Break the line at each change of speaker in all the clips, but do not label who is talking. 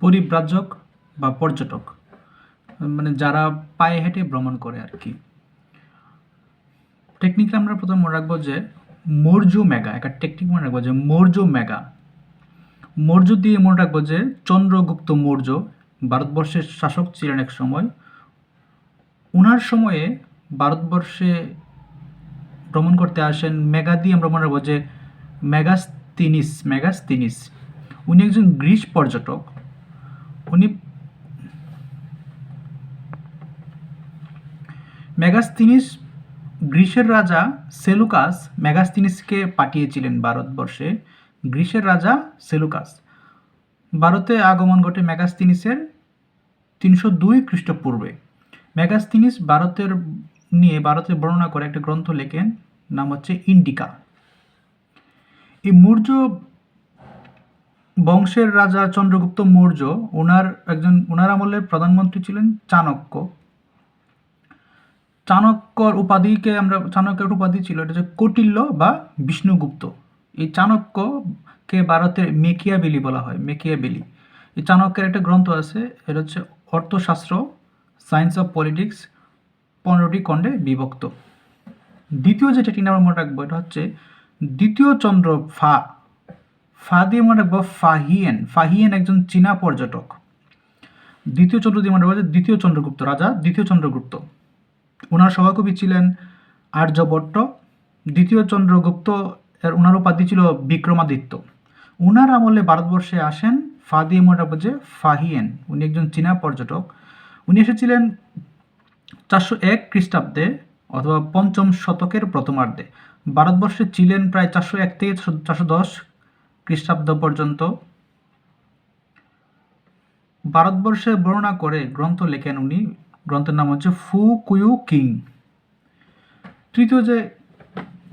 পরিব্রাজক বা পর্যটক মানে যারা পায়ে হেঁটে ভ্রমণ করে আর কি। টেকনিকটা আমরা প্রথম মনে রাখব যে মৌর্য মেগা একটা টেকনিক মনে রাখব যে মৌর্য মেগা মৌর্য দিয়ে মনে রাখব যে চন্দ্রগুপ্ত মৌর্য ভারতবর্ষের শাসক ছিলেন এক সময়। ওনার সময়ে ভারতবর্ষে ভ্রমণ করতে আসেন মেগা দিয়ে আমরা মনে রাখব যে মেগাস্তিনিস মেগাস্তিনিস উনি একজন গ্রিস পর্যটক। উনি মেগাস্তিনিস গ্রিসের রাজা সেলুকাস মেগাস্তিনিসকে পাঠিয়েছিলেন ভারতবর্ষে। গ্রিসের রাজা সেলুকাস। ভারতে আগমন ঘটে মেগাস্তিনিসের তিনশো দুই খ্রিস্টপূর্বে। মেগাস্তিনিস ভারতের নিয়ে ভারতের বর্ণনা করে একটা গ্রন্থ লেখেন, নাম হচ্ছে ইন্ডিকা। এই মৌর্য বংশের রাজা চন্দ্রগুপ্ত মৌর্য ওনার একজন, ওনার আমলের প্রধানমন্ত্রী ছিলেন চাণক্য। চাণক্যর উপাধিকে আমরা, চাণক্যের উপাধি ছিল, এটা হচ্ছে কৌটিল্য বা বিষ্ণুগুপ্ত। এই চাণক্যকে ভারতের মেকিয়াবেলি বলা হয় মেকিয়াবেলি এই চাণক্যের একটা গ্রন্থ আছে, এটা হচ্ছে অর্থশাস্ত্র, সায়েন্স অফ পলিটিক্স, পনেরোটি খণ্ডে বিভক্ত। দ্বিতীয় যে টেকনিক আমরা মনে রাখব, এটা হচ্ছে দ্বিতীয় চন্দ্র ফা ফা দিয়ে মনে রাখব ফাহিয়েন। ফাহিয়েন একজন চীনা পর্যটক। দ্বিতীয় চন্দ্র দিয়ে মনে রাখব দ্বিতীয় চন্দ্রগুপ্ত রাজা, দ্বিতীয় চন্দ্রগুপ্ত। ওনার সভাকবি ছিলেন আর্যভট্ট। দ্বিতীয় চন্দ্রগুপ্ত এর ওনার উপাধি ছিল বিক্রমাদিত্য। ওনার আমলে ভারতবর্ষে আসেন ফা দিয়ে মনে রাখব যে ফাহিয়েন। উনি একজন চীনা পর্যটক। উনি এসেছিলেন চারশো এক খ্রিস্টাব্দে অথবা পঞ্চম শতকের প্রথমার্ধে। ভারতবর্ষে ছিলেন প্রায় চারশো এক থেকে চারশো দশ খ্রিস্টাব্দ পর্যন্ত ভারতবর্ষে বর্ণনা করে গ্রন্থ লেখেন উনি। গ্রন্থের নাম হচ্ছে ফু কুয়ু কিং। তৃতীয় যে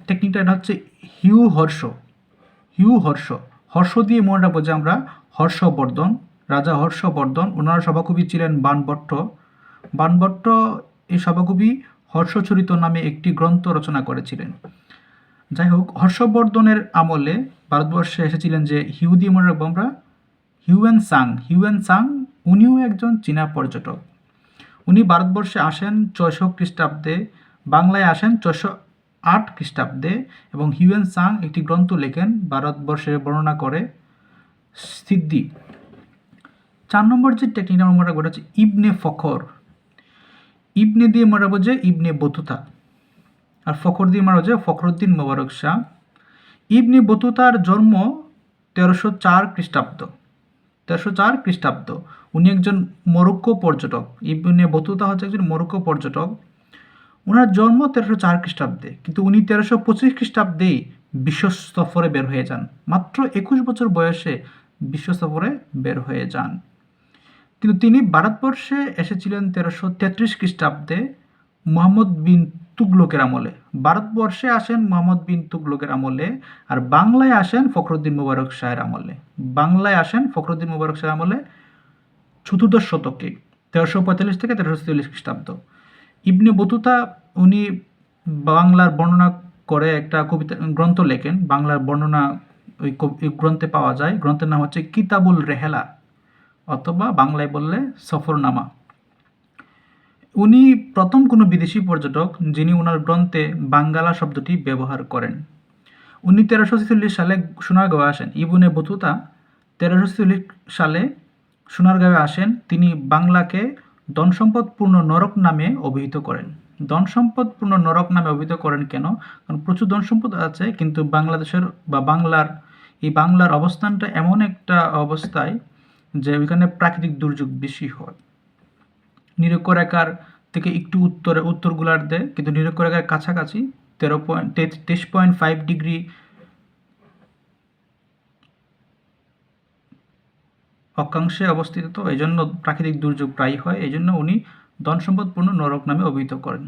টেকনিকটা এটা হচ্ছে হিউ হর্ষ। হিউ হর্ষ। হর্ষ দিয়ে মনে রাখব যে আমরা হর্ষবর্ধন, রাজা হর্ষবর্ধন। ওনার সভাকবি ছিলেন বানভট্ট। বানভট্ট এই সভাকবি হর্ষচরিত নামে একটি গ্রন্থ রচনা করেছিলেন। যাই হোক হর্ষবর্ধনের আমলে ভারতবর্ষে এসেছিলেন যে হিউদি দিয়ে মনে রাখব আমরা হিউয়েন সাং। হিউয়েন সাং, উনিও একজন চীনা পর্যটক। উনি ভারতবর্ষে আসেন ছয়শো খ্রিস্টাব্দে, বাংলায় আসেন ছয়শো আট খ্রিস্টাব্দে এবং হিউয়েন সাং একটি গ্রন্থ লেখেন ভারতবর্ষের বর্ণনা করে সিদ্ধি চার নম্বর যে টেকনিক আমরা মনে রাখব হচ্ছে ইবনে ফখর। ইবনে দিয়ে মারাবো যে ইবনে বতুতা। আর ফখর দিয়ে মারা যে ফখরুদ্দিন মোবারক শাহ। ইবনে বতুতার জন্ম তেরোশো চার খ্রিস্টাব্দ। তেরোশো চার খ্রিস্টাব্দ। উনি একজন মরক্কো পর্যটক। ইবনে বতুতা হচ্ছে একজন মরক্কো পর্যটক। ওনার জন্ম তেরোশো চার খ্রিস্টাব্দে। কিন্তু উনি তেরোশো পঁচিশ খ্রিস্টাব্দেই বিশ্ব সফরে বের হয়ে যান। মাত্র একুশ বছর বয়সে বিশ্ব সফরে বের হয়ে যান। কিন্তু তিনি ভারতবর্ষে এসেছিলেন তেরোশো তেত্রিশ খ্রিস্টাব্দে। মোহাম্মদ বিন তুগলকের আমলে। ভারতবর্ষে আসেন মোহাম্মদ বিন তুগলকের আমলে আর বাংলায় আসেন ফখরুদ্দিন মুবারক শাহের আমলে। বাংলায় আসেন ফখরুদ্দিন মুবারক শাহের আমলে চতুর্দশ শতকে, তেরোশো পঁয়তাল্লিশ থেকে তেরোশো চল্লিশ খ্রিস্টাব্দ। ইবনে বতুতা উনি বাংলার বর্ণনা করে একটা কবিতা, গ্রন্থ লেখেন। বাংলার বর্ণনা ওই গ্রন্থে পাওয়া যায়। গ্রন্থের নাম হচ্ছে কিতাবুল রেহেলা অথবা বাংলায় বললে সফরনামা। উনি প্রথম কোনো বিদেশি পর্যটক যিনি ওনার গ্রন্থে বাঙ্গালা শব্দটি ব্যবহার করেন। উনি তেরোশো ছেচল্লিশ সালে সোনারগাঁও আসেন। ইবনে বতুতা তেরোশো ছেচল্লিশ সালে সোনারগাঁয়ে আসেন। তিনি বাংলাকে ধনসম্পদপূর্ণ নরক নামে অভিহিত করেন। ধনসম্পদপূর্ণ নরক নামে অভিহিত করেন কেন? কারণ প্রচুর ধনসম্পদ আছে, কিন্তু বাংলাদেশের বা বাংলার, এই বাংলার অবস্থানটা এমন একটা অবস্থায় যে ওইখানে প্রাকৃতিক দুর্যোগ বেশি হয়। নিরক্ষরেখার থেকে একটু উত্তরে উত্তর গোলার্ধে কিন্তু নিরক্ষরেখার কাছাকাছি তেরো পয়েন্ট, তেইশ পয়েন্ট ফাইভ ডিগ্রি অক্ষাংশে অবস্থিত। তো এই জন্য প্রাকৃতিক দুর্যোগ প্রায় হয়। এই জন্য উনি ধন সম্পদপূর্ণ নরক নামে অভিহিত করেন।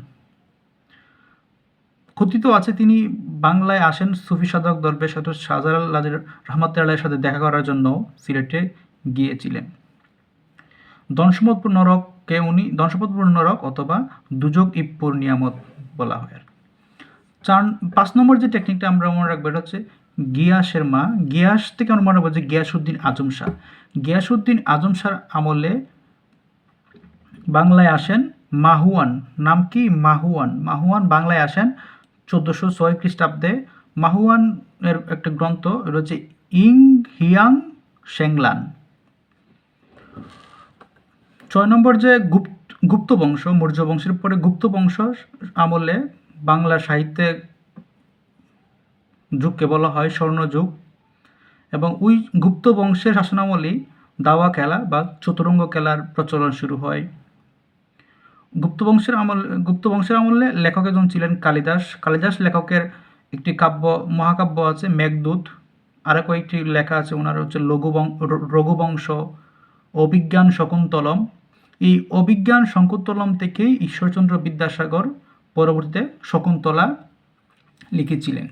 কথিত আছে, তিনি বাংলায় আসেন সুফি সাধক দরবেশ সাথে শাহজালাল রহমতুল্লাহের সাথে দেখা করার জন্য সিলেটে গিয়েছিলেন। ধনসম্পদপূর্ণ নরককে উনি? ধনসম্পদপূর্ণ নরক অথবা দুযোগ ইপুর নিয়ামত বলা হয় আর চার, পাঁচ নম্বর যে টেকনিকটা আমরা মনে রাখব, এটা হচ্ছে গিয়াসের মা। গিয়াস থেকে আমরা মনে করব যে গিয়াসুদ্দিন আজম শাহ। গিয়াসুদ্দিন আজম শাহ আমলে বাংলায় আসেন মাহুয়ান। নাম কি? মাহুয়ান। মাহুয়ান বাংলায় আসেন চোদ্দোশো ছয় খ্রিস্টাব্দে। মাহুয়ান এর একটা গ্রন্থ হচ্ছে ইং হিয়াং সেংলান। ছয় নম্বর যে গুপ্ত গুপ্ত বংশ, মৌর্য বংশের পরে গুপ্ত বংশ আমলে বাংলা সাহিত্যে যুগকে বলা হয় স্বর্ণযুগ এবং ওই গুপ্ত বংশের শাসনামলেই দাওয়া খেলা বা চতুরঙ্গ খেলার প্রচলন শুরু হয়। গুপ্ত বংশের আমল, গুপ্ত বংশের আমলে লেখক একজন ছিলেন কালিদাস। কালিদাস লেখকের একটি কাব্য, মহাকাব্য আছে মেঘদূত। আরও কয়েকটি লেখা আছে, ওনার হচ্ছে লঘুবং রঘুবংশ। অভিজ্ঞান শকুন্তলম। এই অভিজ্ঞান শকুন্তলম থেকেই ঈশ্বরচন্দ্র বিদ্যাসাগর পরবর্তীতে শকুন্তলা লিখেছিলেন।